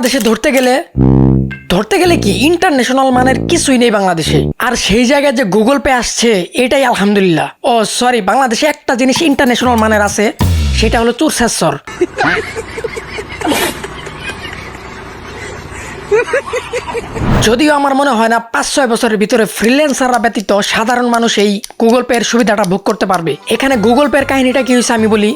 বাংলাদেশে ধরতে গেলে ধরতে গেলে কি ইন্টারন্যাশনাল মানের কিছুই নেই বাংলাদেশে। আর সেই জায়গায় যে গুগল পে আসছে, এটাই আলহামদুলিল্লাহ। ও সরি বাংলাদেশে একটা জিনিস ইন্টারন্যাশনাল মানের আছে, সেটা হলো চুরসেশ্বর যদিও আমার মনে হয় না পাঁচ ছয় বছরের ভিতরে ফ্রিল্যান্সাররা ব্যতীত সাধারণ মানুষ এই গুগল পে এর সুবিধাটা ভোগ করতে পারবে। এখানে গুগল পে এর কাহিনীটা কি হয়েছে আমি বলি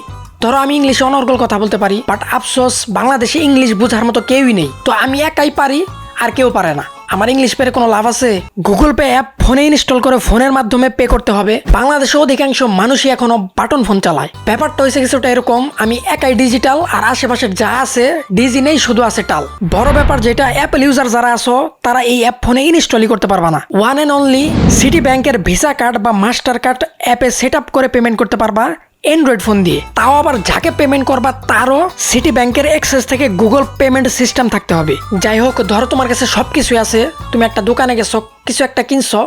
ধরো আমি ইংলিশে অনর্গল কথা বলতে পারি বাট আফসোস, বাংলাদেশে ইংলিশ বোঝার মতো কেউই নেই। তো আমি একাই পারি, আর কেউ পারে না। আমার ইংলিশ পের কোনো লাভ আছে? গুগল পে অ্যাপ ফোনে ইনস্টল করে ফোনের মাধ্যমে পে করতে হবে। বাংলাদেশে অধিকাংশ মানুষই এখনও বাটন ফোন চালায়। ব্যাপারটা হয়েছে কিছুটা এরকম, আমি একাই ডিজিটাল আর আশেপাশের যা আছে ডিজি নেই, শুধু আছে টাল। বড় ব্যাপার যেটা অ্যাপেল ইউজার যারা আছো, তারা এই অ্যাপ ফোনে ইনস্টলই করতে পারবা না। ওয়ান অ্যান্ড অনলি সিটি ব্যাংকের ভিসা কার্ড বা মাস্টার কার্ড অ্যাপে সেট আপ করে পেমেন্ট করতে পারবা। অ্যান্ড্রয়েড ফোন দিয়ে। তাও আবার যাকে পেমেন্ট করবা তারও সিটি ব্যাংকের অ্যাক্সেস থেকে গুগল পেমেন্ট সিস্টেম থাকতে হবে। যাই হোক, ধরো তোমার কাছে সব কিছুই আছে, তুমি একটা দোকানে গেছো, কিছু একটা কিনছো,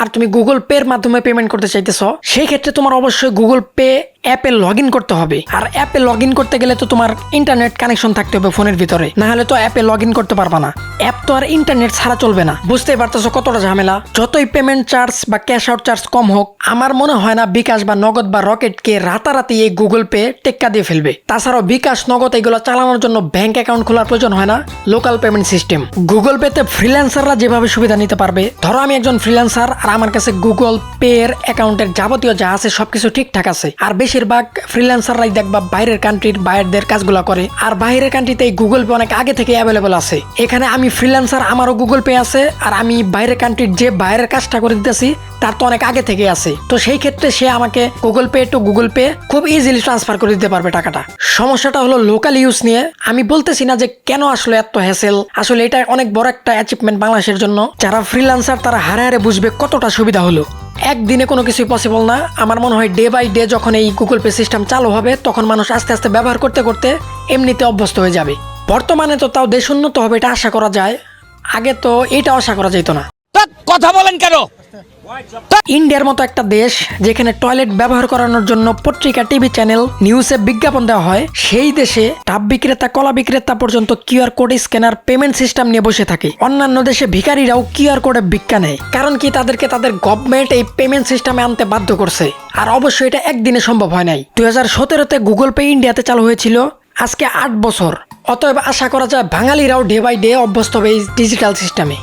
আর তুমি গুগল পের মাধ্যমে পেমেন্ট করতে চাইতেছ, সেই ক্ষেত্রে তোমার অবশ্যই গুগল পে অ্যাপে লগ করতে হবে। আর অ্যাপে লগ করতে গেলে তো তোমার ইন্টারনেট কানেকশন থাকতে হবে ফোনের ভিতরে। না হলে তো অ্যাপে লগ করতে পারবা না। অ্যাপ তো আর ইন্টারনেট ছাড়া চলবে না। বুঝতেই পারতেছো কতটা ঝামেলা? যতই পেমেন্ট চার্জ বা ক্যাশ আউট চার্জ কম হোক, আমার মনে হয় না বিকাশ বা নগদ বা রকেটকে রাতারাতি এই গুগল পে টেক্কা দিয়ে ফেলবে। তাছাড়াও বিকাশ, নগদ এগুলো চালানোর জন্য ব্যাংক অ্যাকাউন্ট খোলার প্রয়োজন হয় না। লোকাল পেমেন্ট সিস্টেম গুগল পেতে ফ্রিল্যান্সাররা যেভাবে সুবিধা নিতে পারবে, ধরো আমি একজন ফ্রিল্যান্সার আর আমার কাছে গুগল পে এর অ্যাকাউন্টের যাবতীয় যা আছে সবকিছু ঠিকঠাক আছে। আর বেশিরভাগ ফ্রিল্যান্সাররাই দেখবা বাইরের কান্ট্রির বাইরের কাজগুলো করে। আর বাইরের কান্ট্রিতে এই গুগল পে অনেক আগে থেকে অ্যাভেলেবল আছে। এখানে আমি ফ্রিল্যান্সার আমারও গুগল পে আছে, আর আমি বাইরের কান্ট্রির যে বাইরের কাজটা করে দিতেছি, তার তো অনেক আগে থেকে আছে। তো সেই ক্ষেত্রে সে আমাকে Google Pay to Google Pay খুব ইজিলি ট্রান্সফার করে দিতে পারবে টাকাটা। সমস্যাটা হলো লোকাল ইউজ নিয়ে। আমি বলতেছি না যে কেন আসলে এত হ্যাসেল আসলে এটা অনেক বড় একটা অ্যাচিভমেন্ট বাংলাদেশের জন্য। যারা ফ্রিল্যান্সার তারা হারে হারে বুঝবে কতটা সুবিধা হলো। একদিনে কোনো কিছুই পসিবল না। আমার মনে হয় ডে বাই ডে যখন এই গুগল পে সিস্টেম চালু হবে, তখন মানুষ আস্তে আস্তে ব্যবহার করতে করতে এমনিতে অভ্যস্ত হয়ে যাবে। বর্তমানে তো তাও দেশ উন্নত হবে এটা আশা করা যায়। আগে তো এটা আশা করা যেত না। কথা বলেন কেন? ইন্ডিয়ার মতো একটা দেশ যেখানে টয়লেট ব্যবহার করানোর জন্য পত্রিকা, টিভি চ্যানেল, নিউজে বিজ্ঞাপন দেওয়া হয়, সেই দেশে ডাব বিক্রেতা, কলা বিক্রেতা পর্যন্ত QR code scanner payment system নিয়ে বসে থাকে। অন্যান্য দেশে ভিখারিরাও কিউআর কোডে ভিক্ষা নেয়, কারণ কি তাদেরকে তাদের গভর্নমেন্ট এই পেমেন্ট সিস্টেমে আনতে বাধ্য করছে। আর অবশ্যই এটা একদিনে সম্ভব হয় নাই। দুই হাজার সতেরোতে গুগল পে ইন্ডিয়াতে চালু হয়েছিল, আজকে আট বছর। অতএব আশা করা যায় বাঙালিরাও ডে বাই ডে অভ্যস্ত হবে এই ডিজিটাল সিস্টেমে